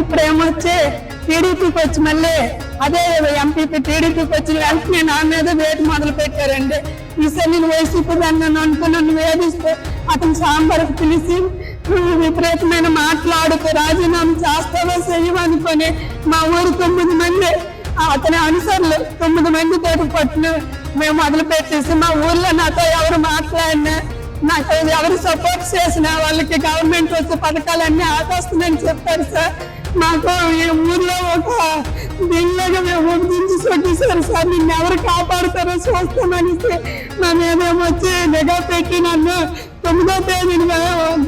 ఇప్పుడు ఏమొచ్చి టీడీపీకి వచ్చి మళ్ళీ అదే ఎంపీపీ టీడీపీకి వచ్చి వెంటనే నా మీద వేటు మొదలు పెట్టారండి. ఈసారి నేను వైసీపీ దాన్ని అనుకుని నన్ను వేధిస్తే అతను సాంబార్కి పిలిచి విపరీతమైన మాట్లాడుతూ రాజీనామా చేస్తావో చేయమనుకొని మా ఊరు తొమ్మిది మంది అతని అనుసరులు తొమ్మిది మంది తోటి పట్టిన మేము మొదలు పెట్టేసి మా ఊర్లో నాతో ఎవరు మాట్లాడినా నాకు ఎవరు సపోర్ట్ చేసినా వాళ్ళకి గవర్నమెంట్ వచ్చే పథకాలన్నీ ఆపేస్తుందని చెప్పారు సార్. మాకు ఈ ఊర్లో ఒక దీనిలాగా మేము గురించి కొట్టేశారు సార్ నిన్ను ఎవరు కాపాడుతారో చూస్తామని నా మేమేమో వచ్చి నిఘా పెట్టి నన్ను తొమ్మిదో తేదీన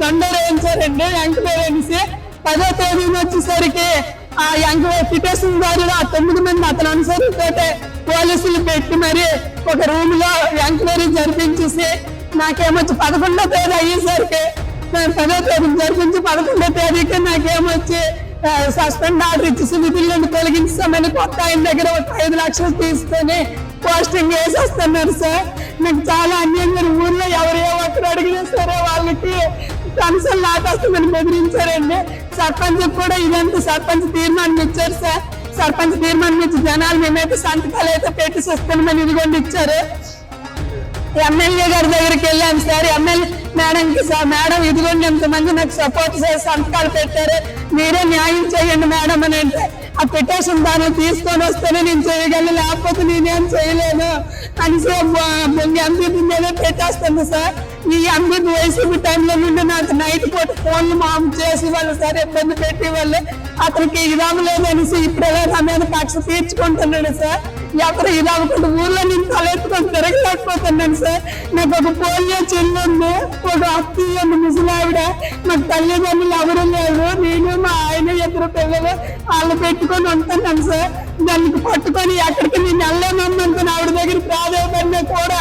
దండలు వేయించారండి వెంకటేసి పదో తేదీన వచ్చేసరికి ఆ యంగ్ పిటేషన్ దారులు ఆ తొమ్మిది మంది అతను అనుసరితే పోలీసులు పెట్టి మరి ఒక రూమ్లో ఎంక్వైరీ జరిపించేసి నాకేమొచ్చి పదకొండో తేదీ అయ్యేసరికి నేను పదో తేదీ జరిపించి పదకొండో తేదీకి నాకేమొచ్చి సస్పెండ్ ఆర్డర్ ఇచ్చేసి విధులను తొలగించామని కొత్త ఆయన దగ్గర ఒక ఐదు లక్షలు తీసుకొని పోస్టింగ్ వేసేస్తున్నారు సార్. మీకు చాలా అన్యంగా ఊర్లో ఎవరు ఏ ఒక్కరు అడిగినా సరే వాళ్ళకి కన్సల్ లాపేస్తామని బెదిరించారండి. సర్పంచ్ కూడా ఇదంతా సర్పంచ్ తీర్మానం ఇచ్చారు సార్. సర్పంచ్ తీర్మానం ఇచ్చి జనాలు మేమైతే సంతకాలు అయితే పెట్టి వస్తామని ఇదిగోండి ఇచ్చారు. ఎమ్మెల్యే గారి దగ్గరికి వెళ్ళాను సార్. ఎమ్మెల్యే మేడంకి సార్ మేడం ఇదిగోండి ఎంతమంది నాకు సపోర్ట్ చేసి సంతకాలు పెట్టారు. మీరే న్యాయం చేయండి మేడం అని అంటే ఆ పిటిషన్ దాన్ని తీసుకొని వస్తేనే నేను చేయగలను లేకపోతే నేనేం చేయలేను. అని సార్ ఎంపీ మీద పెట్టేస్తుంది సార్. ఈ ఎంపీ వైసీపీ టైంలో నుండి నాకు నైట్ పూట ఫోన్లు మాము చేసి వాళ్ళు సార్ ఇబ్బంది పెట్టి వాళ్ళు. అతనికి ఇదాము లేదనేసి ఇప్పుడే నా మీద కక్ష తీర్చుకుంటున్నాడు సార్? ఎవరు ఇది అవ్వకుండా ఊర్లో నేను తలెత్తుకొని తిరగలేకపోతున్నాను సార్. నాకు ఒక పోలియో చెల్లి ఉంది. ఒక అత్తి ఉంది ముసలావిడ నాకు తల్లిదండ్రులు ఎవరు లేరు. నేను మా ఆయన ఇద్దరు పిల్లలు వాళ్ళు పెట్టుకొని ఉంటున్నాను సార్. దానికి పట్టుకొని ఎక్కడికి నేను వెళ్ళలేమన్నంత ఆవిడ దగ్గర ప్రాధాన్యపడినా కూడా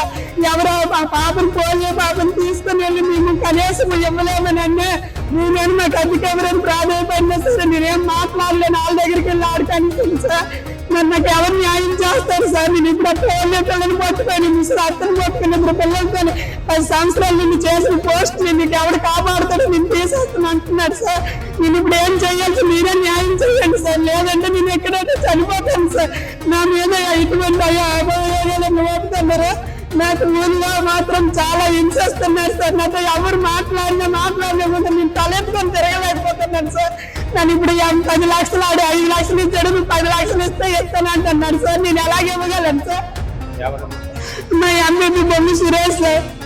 ఎవరో మా పాపను పోలియో పాపను తీసుకుని వెళ్ళి మేము కనీసం ఇవ్వలేమని అన్నా. నేనేం నాకు అధిక ఎవరైనా ప్రాధాన్యపడినా సరే నేనేం మాట్లాడలేను. వాళ్ళ దగ్గరికి వెళ్ళి ఆడటానికి సార్ మరి నాకు ఎవరు న్యాయం చేస్తారు సార్? నేను ఇప్పుడు ఆ పోలియో పిల్లలు పట్టుకొని ముసలి అత్తను పట్టుకొని ఇప్పుడు పిల్లలతో పది సంవత్సరాలు నిన్ను చేసిన పోస్ట్ నీకు ఎవరు కాపాడుతాడు నేను తీసేస్తాను అంటున్నాడు సార్. నేను ఇప్పుడు ఏం చేయాలి మీరే న్యాయం చేయండి సార్. లేదంటే నేను ఎక్కడైతే చనిపోతాను సార్. నా మీద ఇటువంటి అయ్యా మోపుతున్నారు? నాకు ఊళ్ళో మాత్రం చాలా హింసిస్తున్నారు సార్. నాతో ఎవరు మాట్లాడినా మాట్లాడలేకుండా నేను తలెత్తుకొని తిరగలేకపోతున్నాను. సార్. నన్ను ఇప్పుడు పది లక్షలు ఆడి ఐదు లక్షలు ఇచ్చాడు నువ్వు పది లక్షలు ఇస్తే ఇస్తాను అంటున్నాడు సార్. నేను ఎలాగ ఇవ్వగలను సార్? మా అమ్మాయి బొమ్మ సురేష్ సార్.